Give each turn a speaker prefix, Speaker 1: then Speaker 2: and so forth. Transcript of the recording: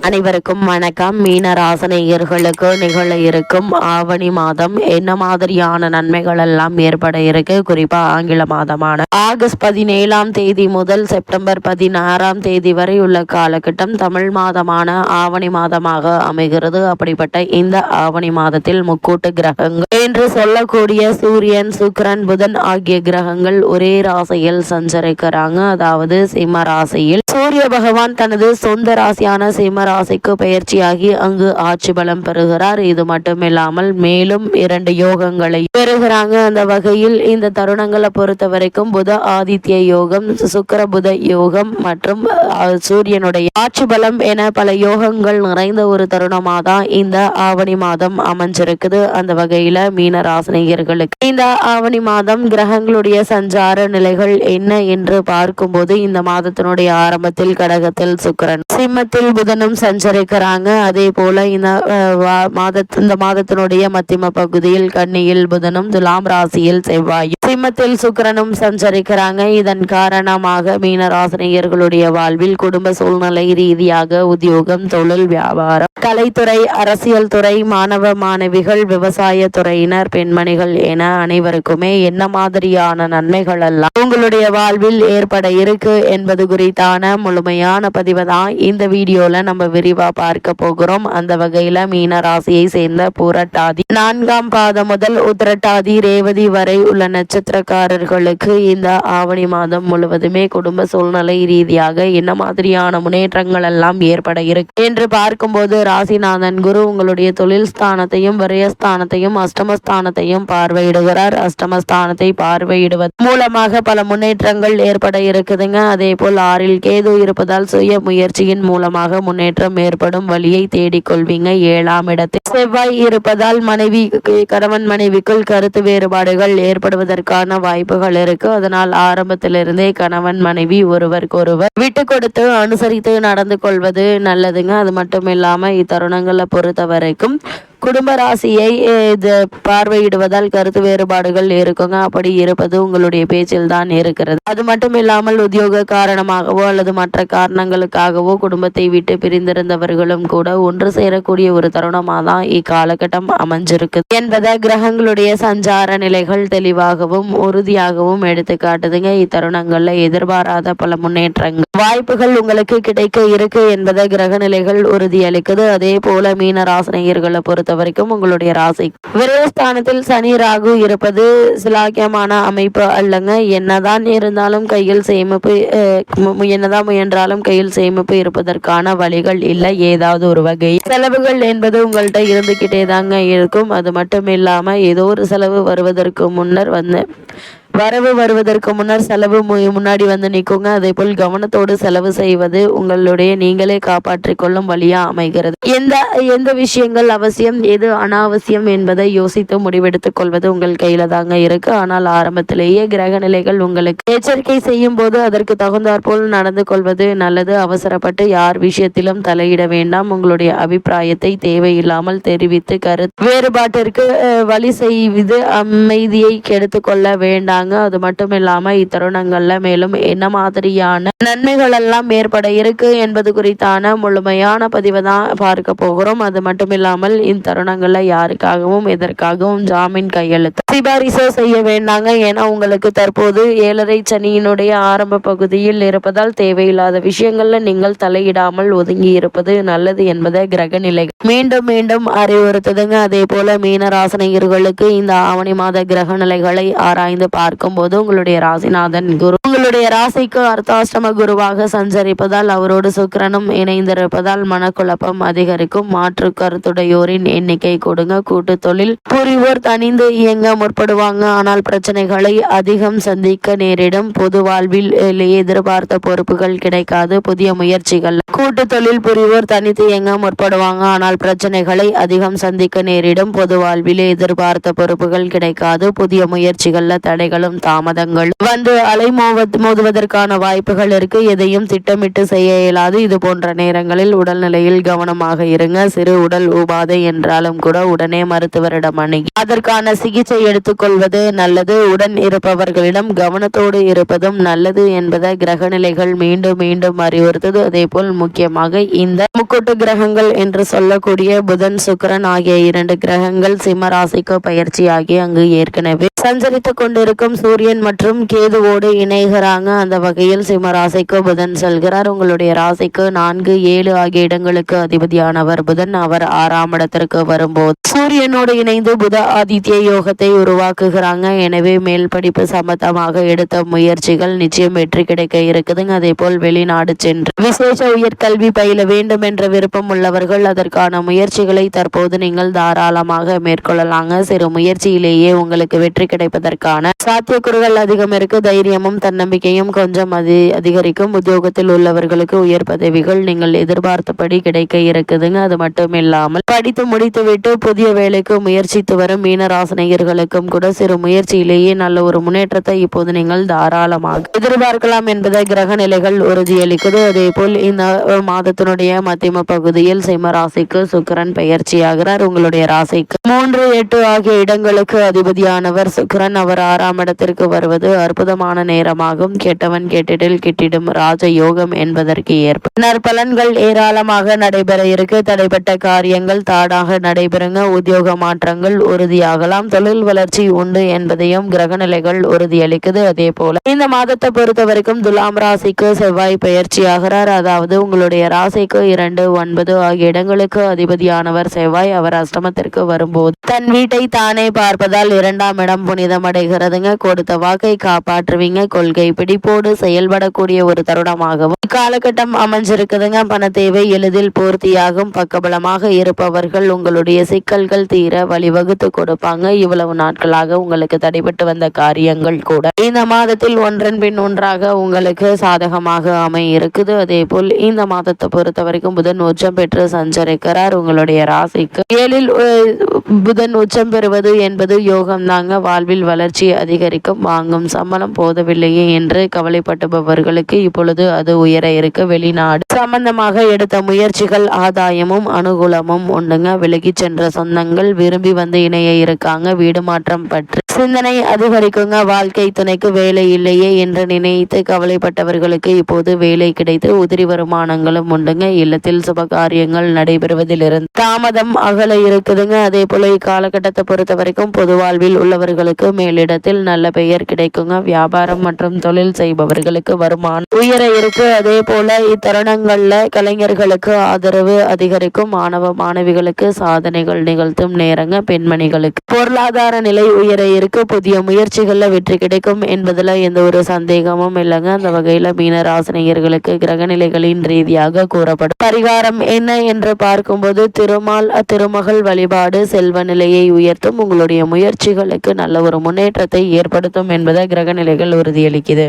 Speaker 1: அனைவருக்கும் வணக்கம். மீனராசனையர்களுக்கு நிகழ இருக்கும் ஆவணி மாதம் என்ன மாதிரியான நன்மைகள் எல்லாம் ஏற்பட இருக்கு? குறிப்பா ஆங்கில மாதமான ஆகஸ்ட் பதினேழாம் தேதி முதல் செப்டம்பர் பதினாறாம் தேதி வரை உள்ள காலகட்டம் தமிழ் மாதமான ஆவணி மாதமாக அமைகிறது. அப்படிப்பட்ட இந்த ஆவணி மாதத்தில் முக்கூட்டு கிரகங்கள் என்று சொல்லக்கூடிய சூரியன் சுக்கிரன் புதன் ஆகிய கிரகங்கள் ஒரே ராசியில் சஞ்சரிக்கிறாங்க. அதாவது சிம்ம ராசியில் சூரிய பகவான் தனது சொந்த ராசியான சிம்ம ராசிக்கு பயிற்சியாகி அங்கு ஆட்சி பலம் பெறுகிறார். இது மட்டுமில்லாமல் மேலும் இரண்டு யோகங்களை பெறுகிறாங்க அந்த வகையில் இந்த தருணங்களை பொறுத்த வரைக்கும் புத ஆதித்ய யோகம் சுக்கிர புத யோகம் மற்றும் சூரியனுடைய ஆட்சி பலம் என பல யோகங்கள் நிறைந்த ஒரு தருணமாக தான் இந்த ஆவணி மாதம் அமைஞ்சிருக்குது. அந்த வகையில மீன ராசினியர்களுக்கு இந்த ஆவணி மாதம் கிரகங்களுடைய சஞ்சார நிலைகள் என்ன என்று பார்க்கும்போது இந்த மாதத்தினுடைய ஆரம்பத்தில் கடகத்தில் சுக்கிரன் சிம்மத்தில் புதனும் சஞ்சரிக்கிறாங்க. அதே போல இந்த மாதத் மாத இந்த மாதத்தினுடைய மத்திம பகுதியில் கன்னியில் புதனும் துலாம் ராசியில் செவ்வாயும் சிம்மத்தில் சுக்கிரனும் சஞ்சரிக்கிறாங்க. இதன் காரணமாக மீனராசினியர்களுடைய வாழ்வில் குடும்ப சூழ்நிலை ரீதியாக உத்தியோகம் தொழில் வியாபாரம் கலைத்துறை அரசியல் துறை மாணவ மாணவிகள் விவசாய துறையினர் பெண்மணிகள் என அனைவருக்குமே என்ன மாதிரியான நன்மைகள் எல்லாம் உங்களுடைய வாழ்வில் ஏற்பட இருக்கு என்பது குறித்தான முழுமையான பதிவை தான் இந்த வீடியோல நம்ம விரிவா பார்க்க போகிறோம். அந்த வகையில மீன ராசியை சேர்ந்த பூரட்டாதி நான்காம் பாதம் முதல் உத்திரட்டாதி ரேவதி வரை உள்ள நட்சத்திரக்காரர்களுக்கு இந்த ஆவணி மாதம் முழுவதுமே குடும்ப சூழ்நிலை ரீதியாக என்ன மாதிரியான முன்னேற்றங்கள் எல்லாம் ஏற்பட இருக்கு என்று பார்க்கும்போது ராசிநாதன் குரு உங்களுடைய தொழில் ஸ்தானத்தையும் விரயஸ்தானத்தையும் அஷ்டமஸ்தானத்தையும் பார்வையிடுகிறார். அஷ்டமஸ்தானத்தை பார்வையிடுவது மூலமாக பல முன்னேற்றங்கள் ஏற்பட இருக்குதுங்க. அதே போல் ஆறில் கேது இருப்பதால் சுய முயற்சியின் மூலமாக முன்னேற்றம் ஏற்படும் வழியை தேடிக்கொள்வீங்க. ஏழாம் இடத்தில் செவ்வாய் இருப்பதால் மனைவி கணவன் மனைவிக்குள் கருத்து வேறுபாடுகள் ஏற்படுவதற்கான வாய்ப்புகள் இருக்கு. அதனால் ஆரம்பத்திலிருந்தே கணவன் மனைவி ஒருவருக்கொருவர் விட்டு கொடுத்து அனுசரித்து நடந்து கொள்வது நல்லதுங்க. அது மட்டும் இல்லாம தருணங்களை பொறுத்த வரைக்கும் குடும்ப ராசியை இது பார்வையிடுவதால் கருத்து வேறுபாடுகள் இருக்குங்க. அப்படி இருப்பது உங்களுடைய பேச்சில் தான் இருக்கிறது. அது மட்டும் இல்லாமல் உத்தியோக காரணமாகவோ அல்லது மற்ற காரணங்களுக்காகவோ குடும்பத்தை விட்டு பிரிந்திருந்தவர்களும் கூட ஒன்று சேரக்கூடிய ஒரு தருணமாக தான் இக்காலகட்டம் அமைஞ்சிருக்கு என்பதை கிரகங்களுடைய சஞ்சார நிலைகள் தெளிவாகவும் உறுதியாகவும் எடுத்து காட்டுதுங்க. இத்தருணங்கள்ல எதிர்பாராத பல முன்னேற்றங்கள். வாய்ப்புகள் உங்களுக்கு கிடைக்க இருக்கு என்பதை கிரக நிலைகள் உறுதியளிக்குது. அதே போல மீன ராசினியர்களை பொறுத்த வரைக்கும் உங்களுடைய ராசி. விரயஸ்தானத்தில் சனி ராகு இருப்பது சிலாக்கியமான அமைப்பு அல்லங்க. என்னதான் இருந்தாலும் கையில் சேமிப்பு அஹ், என்னதான் முயன்றாலும் கையில் சேமிப்பு இருப்பதற்கான வழிகள் இல்லை. ஏதாவது ஒரு வகை செலவுகள் என்பது உங்கள்கிட்ட இருந்துகிட்டே தாங்க இருக்கும். அது மட்டும் இல்லாம ஏதோ ஒரு செலவு வருவதற்கு முன்னர் வந்து வரவு வருவதற்கு முன்னர் செலவு மு- முன்னாடி வந்து நிற்குங்க அதே போல் கவனத்தோடு செலவு செய்வது உங்களுடைய நீங்களே காப்பாற்றிக் கொள்ளும் வழியா அமைகிறது. எந்த எந்த விஷயங்கள் அவசியம் எது அனாவசியம் என்பதை யோசித்து முடிவெடுத்துக் கொள்வது உங்கள் கையில தாங்க இருக்கு. ஆனால் ஆரம்பத்திலேயே கிரக நிலைகள் உங்களுக்கு எச்சரிக்கை செய்யும் போது அதற்கு தகுந்தாற்போல் நடந்து கொள்வது நல்லது. அவசரப்பட்டு யார் விஷயத்திலும் தலையிட வேண்டாம். உங்களுடைய அபிப்பிராயத்தை தேவையில்லாமல் தெரிவித்து கருத்து வேறுபாட்டிற்கு வழி செய்வது அமைதியை கெடுத்து கொள்ள வேண்டாங்க அது மட்டும் இல்லாம இத்தருணங்கள்ல மேலும் என்ன மாதிரியான நன்மைகள் எல்லாம் ஏற்பட இருக்கு என்பது குறித்தான முழுமையான பதிவை தான் பார்க்க போகிறோம். அது மட்டும் இல்லாமல் இத்தருணங்கள்ல யாருக்காகவும் எதற்காகவும் ஜாமீன் கையெழுத்து சிபாரிசோ செய்ய வேண்டாங்க. ஏன்னா உங்களுக்கு தற்போது ஏழரை சனியினுடைய ஆரம்ப பகுதியில் இருப்பதால் தேவையில்லாத விஷயங்கள்ல நீங்கள் தலையிடாமல் ஒதுங்கி இருப்பது நல்லது என்பதை கிரக நிலை மீண்டும் மீண்டும் அறிவுறுத்துதுங்க. அதே போல மீன ராசினியர்களுக்கு இந்த ஆவணி மாத கிரக நிலைகளை ஆராய்ந்து பார்க்கும்போது உங்களுடைய ராசிநாதன் குரு உங்களுடைய ராசிக்கு அர்த்தாஷ்டம குருவாக சஞ்சரிப்பதால் அவரோடு சுக்கரனும் இணைந்திருப்பதால் மனக்குழப்பம் அதிகரிக்கும். மாற்று கருத்துடையோரின் எண்ணிக்கை கொடுங்க. கூட்டு தொழில் புரிவோர் தனிந்து இயங்க முற்படுவாங்க. ஆனால் பிரச்சனைகளை அதிகம் சந்திக்க நேரிடும். பொது வாழ்வில் எதிர்பார்த்த பொறுப்புகள் கிடைக்காது. புதிய முயற்சிகள் கூட்டு தொழில் புரிவோர் தனித்து இயங்க முற்படுவாங்க. ஆனால் பிரச்சனைகளை அதிகம் சந்திக்க நேரிடும். பொது வாழ்வில் எதிர்பார்த்த பொறுப்புகள் கிடைக்காது. புதிய முயற்சிகள்ல தடைகளும் தாமதங்களும் வந்து அலைமோவ மோதுவதற்கான வாய்ப்புகள் இருக்கு. எதையும் திட்டமிட்டு செய்ய இயலாது. இது போன்ற நேரங்களில் உடல்நிலையில் கவனமாக இருங்க. சிறு உடல் உபாதை என்றாலும் கூட உடனே மருத்துவரிடம் அணுகி அதற்கான சிகிச்சை எடுத்துக்கொள்வது நல்லது. உடன் இருப்பவர்களிடம் கவனத்தோடு இருப்பதும் நல்லது என்பதை கிரகநிலைகள் மீண்டும் மீண்டும் அறிவுறுத்தது. அதேபோல் முக்கியமாக இந்த முக்கூட்டு கிரகங்கள் என்று சொல்லக்கூடிய புதன் சுக்கரன் ஆகிய இரண்டு கிரகங்கள் சிம்மராசிக்கு பயிற்சியாகி அங்கு ஏற்கனவே சஞ்சரித்துக் கொண்டிருக்கும். சூரியன் மற்றும் கேதுவோடு இணைகிறாங்க அந்த வகையில் சிம்ம ராசிக்கு புதன் செல்கிறார். உங்களுடைய ராசிக்கு நான்கு ஏழு ஆகிய இடங்களுக்கு அதிபதியானவர் புதன். அவர் ஆறாம் இடத்திற்கு வரும்போது சூரியனோடு இணைந்து புத ஆதித்ய யோகத்தை உருவாக்குகிறாங்க. எனவே மேல் படிப்பு சம்பந்தமாக எடுத்த முயற்சிகள் நிச்சயம் வெற்றி கிடைக்க இருக்குதுங்க. அதே போல் வெளிநாடு சென்று விசேஷ உயர்கல்வி பயில வேண்டும் என்ற விருப்பம் உள்ளவர்கள் அதற்கான முயற்சிகளை தற்போது நீங்கள் தாராளமாக மேற்கொள்ளலாங்க. சிறு முயற்சியிலேயே உங்களுக்கு வெற்றி கிடைப்பதற்கான சாத்தியக்கூறுகள் அதிகம் இருக்கு. தைரியமும் தன்னம்பிக்கையும் கொஞ்சம் அதி அதிகரிக்கும். உத்தியோகத்தில் உள்ளவர்களுக்கு உயர் பதவிகள் நீங்கள் எதிர்பார்த்தபடி கிடைக்க இருக்குதுங்க. அது மட்டும் இல்லாமல் படித்து முடித்துவிட்டு புதிய வேலைக்கு முயற்சித்து வரும் மீனராசனையர்களுக்கும் கூட சிறு முயற்சியிலேயே நல்ல ஒரு முன்னேற்றத்தை இப்போது நீங்கள் தாராளமாக எதிர்பார்க்கலாம் என்பதை கிரக நிலைகள் உறுதியளிக்குது. அதே போல் இந்த மாதத்தினுடைய மத்தியம பகுதியில் சிம்ம ராசிக்கு சுக்கரன் பயிற்சியாகிறார் உங்களுடைய ராசிக்கு மூன்று எட்டு ஆகிய இடங்களுக்கு அதிபதியானவர். சுக்கரன் அவர் ஆறாம் இடத்திற்கு வருவது அற்புதமான ஆகும். கேட்டவன் கேட்டிடில் கிட்டிடும். ராஜ யோகம் என்பதற்கு ஏற்ப. நற்பலன்கள் ஏராளமாக நடைபெற இருக்கு. தடைப்பட்ட காரியங்கள் தாடாக நடைபெறுங்க. உத்தியோக மாற்றங்கள் உறுதியாகலாம். தொழில் வளர்ச்சி உண்டு என்பதையும் கிரகநிலைகள் உறுதியளிக்குது. அதே போல இந்த மாதத்தை பொறுத்த வரைக்கும் துலாம் ராசிக்கு செவ்வாய் பயிற்சியாகிறார் அதாவது உங்களுடைய ராசிக்கு இரண்டு ஒன்பது ஆகிய இடங்களுக்கு அதிபதியானவர் செவ்வாய் அவர் அஷ்டமத்திற்கு வரும்போது தன் வீட்டை தானே பார்ப்பதால் இரண்டாம் இடம் புனிதம் அடைகிறதுங்க கொடுத்த வாக்கை காப்பாற்றுவீங்க. கொள்கை பிடிப்போடு செயல்படக்கூடிய ஒரு தருணமாகவும் இக்காலகட்டம் அமைஞ்சிருக்குதுங்க. பண தேவை எளிதில் பூர்த்தியாகும். பக்கபலமாக இருப்பவர்கள் உங்களுடைய சிக்கல்கள் தீர வழிவகுத்து கொடுப்பாங்க. இவ்வளவு நாட்களாக உங்களுக்கு தடைபட்டு வந்த காரியங்கள் கூட இந்த மாதத்தில் ஒன்றன் பின் ஒன்றாக உங்களுக்கு சாதகமாக அமை இருக்குது அதே போல் இந்த மாதத்தை பொறுத்த வரைக்கும் புதன் உச்சம் பெற்று சஞ்சரிக்கிறார். உங்களுடைய ராசிக்கு ஏழில் புதன் உச்சம் பெறுவது என்பது யோகம் தாங்க வாழ்வில் வளர்ச்சி அதிகரிக்கும். வாங்கும் சம்பளம் போதவில்லையே. என்று கவலைப்பட்டுபவர்களுக்கு இப்பொழுது அது உயர இருக்க வெளிநாடு சம்பந்தமாக எடுத்த முயற்சிகள் ஆதாயமும் அனுகூலமும் உண்டுங்க விலகி சென்ற சொந்தங்கள் விரும்பி வந்து இணைய இருக்காங்க. வீடு மாற்றம் பற்றி சிந்தனை அதிகரிக்குங்க. வாழ்க்கை துணைக்கு வேலை இல்லையே என்று நினைத்து கவலைப்பட்டவர்களுக்கு இப்போது வேலை கிடைத்து உதிரி வருமானங்களும் உண்டுங்க. இல்லத்தில் சுபகாரியங்கள் நடைபெறுவதிலிருந்து தாமதம் அகல இருக்குதுங்க. அதே போல இக்காலகட்டத்தை பொறுத்த வரைக்கும் பொது வாழ்வில் உள்ளவர்களுக்கு மேலிடத்தில் நல்ல பெயர் கிடைக்குங்க. வியாபாரம் மற்றும் தொழில் செய்பவர்களுக்கு வருமானம் உயர இருக்கு. அதே போல இத்தருணங்கள்ல கலைஞர்களுக்கு ஆதரவு அதிகரிக்கும். மாணவ மாணவிகளுக்கு சாதனைகள் நிகழ்த்தும் நேரங்க. பெண்மணிகளுக்கு பொருளாதார நிலை உயர இருக்க புதிய முயற்சிகளில் வெற்றி கிடைக்கும் என்பதில் எந்த ஒரு சந்தேகமும் இல்லைங்க. அந்த வகையில் மீன ராசினியர்களுக்கு கிரகநிலைகளின் ரீதியாக கூறப்படும். பரிகாரம் என்ன என்று பார்க்கும்போது திருமால் திருமகள் வழிபாடு செல்வ நிலையை உயர்த்தும். உங்களுடைய முயற்சிகளுக்கு நல்ல ஒரு முன்னேற்றத்தை ஏற்படுத்தும் என்பதை கிரகநிலைகள் உறுதியளிக்குது.